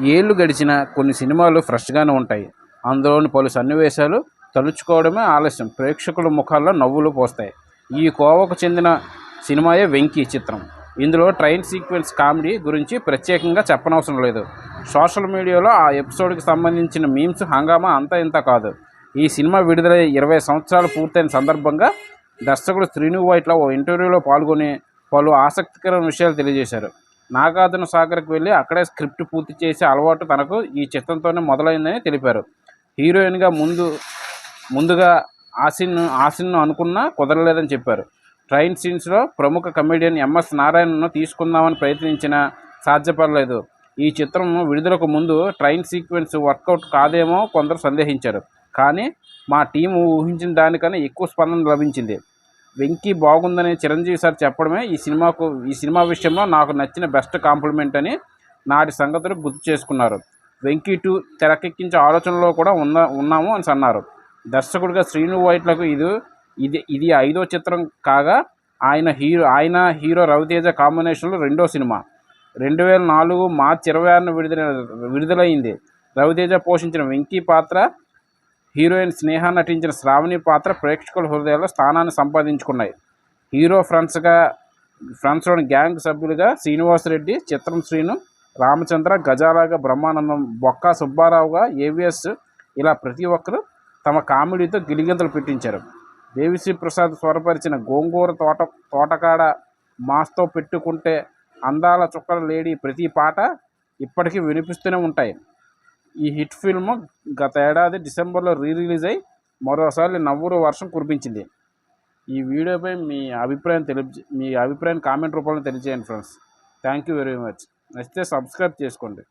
ఏళ్ళు గడిచిన కొన్ని సినిమాలు ఫ్రెష్గానే ఉంటాయి. అందులోని పలు సన్నివేశాలు తలుచుకోవడమే ఆలస్యం. ప్రేక్షకుల ముఖాల్లో నవ్వులు పోస్తాయి. ఈ కోవకు చెందిన సినిమాయే వెంకీ చిత్రం. ఇందులో ట్రైన్ సీక్వెన్స్ కామెడీ గురించి ప్రత్యేకంగా చెప్పనవసరం లేదు. సోషల్ మీడియాలో ఆ ఎపిసోడ్కి సంబంధించిన మీమ్స్ హంగామా అంతా ఇంత కాదు. ఈ సినిమా విడుదలై ఇరవై సంవత్సరాలు పూర్తయిన సందర్భంగా దర్శకుడు శ్రీను వైట్ల ఓ ఇంటర్వ్యూలో పాల్గొని పలు ఆసక్తికరమైన విషయాలు తెలియజేశారు. నాగార్జున సాగర్కి వెళ్ళి అక్కడే స్క్రిప్ట్ పూర్తి చేసే అలవాటు తనకు ఈ చిత్రంతోనే మొదలైందని తెలిపారు. హీరోయిన్గా ముందు ముందుగా ఆసిన్ ఆసిన్ను అనుకున్నా కుదరలేదని చెప్పారు. ట్రైన్ సీన్స్లో ప్రముఖ కమెడియన్ ఎంఎస్ నారాయణను తీసుకుందామని ప్రయత్నించినా సాధ్యపడలేదు. ఈ చిత్రం విడుదలకు ముందు ట్రైన్ సీక్వెన్స్ వర్కౌట్ కాదేమో కొందరు సందేహించారు. కానీ మా టీం ఊహించిన దానికన్నా ఎక్కువ స్పందన లభించింది. వెంకీ బాగుందని చిరంజీవి సార్ చెప్పడమే ఈ సినిమాకు ఈ సినిమా విషయంలో నాకు నచ్చిన బెస్ట్ కాంప్లిమెంట్ అని నాటి సంగతులు గుర్తు చేసుకున్నారు. వెంకీ టూ తెరకెక్కించే ఆలోచనలో కూడా ఉన్న ఉన్నాము అని అన్నారు. దర్శకుడిగా శ్రీను వైట్లకు ఇది ఇది ఇది ఐదో చిత్రం కాగా ఆయన హీరో ఆయన హీరో రవితేజ కాంబినేషన్లో రెండో సినిమా. రెండు వేల నాలుగు మార్చి ఇరవై ఆరున విడుదల విడుదలైంది. రవితేజ పోషించిన వెంకీ పాత్ర హీరోయిన్ స్నేహ నటించిన శ్రావణి పాత్ర ప్రేక్షకుల హృదయాల్లో స్థానాన్ని సంపాదించుకున్నాయి. హీరో ఫ్రెండ్స్గా ఫ్రెండ్స్లోని గ్యాంగ్ సభ్యులుగా శ్రీనివాసరెడ్డి చిత్రం శ్రీను రామచంద్ర గజాలాగా బ్రహ్మానందం బొక్క సుబ్బారావుగా ఏవిఎస్ ఇలా ప్రతి ఒక్కరూ తమ కామెడీతో గిలిగింతలు పెట్టించారు. దేవిశ్రీ ప్రసాద్ స్వరపరిచిన గోంగూర తోట తోటకాడ మాస్తో పెట్టుకుంటే అందాల చుక్కల లేడీ ప్రతి పాట ఇప్పటికీ వినిపిస్తూనే ఉంటాయి. ఈ హిట్ ఫిల్మ్ గత ఏడాది డిసెంబర్లో రీ రిలీజ్ అయి మరోసారి నవ్వురు వర్షం కురిపించింది. ఈ వీడియోపై మీ అభిప్రాయం తెలిపి మీ అభిప్రాయం కామెంట్ రూపంలో తెలియజేయండి friends. Thank you very much నచ్చితే సబ్స్క్రైబ్ చేసుకోండి.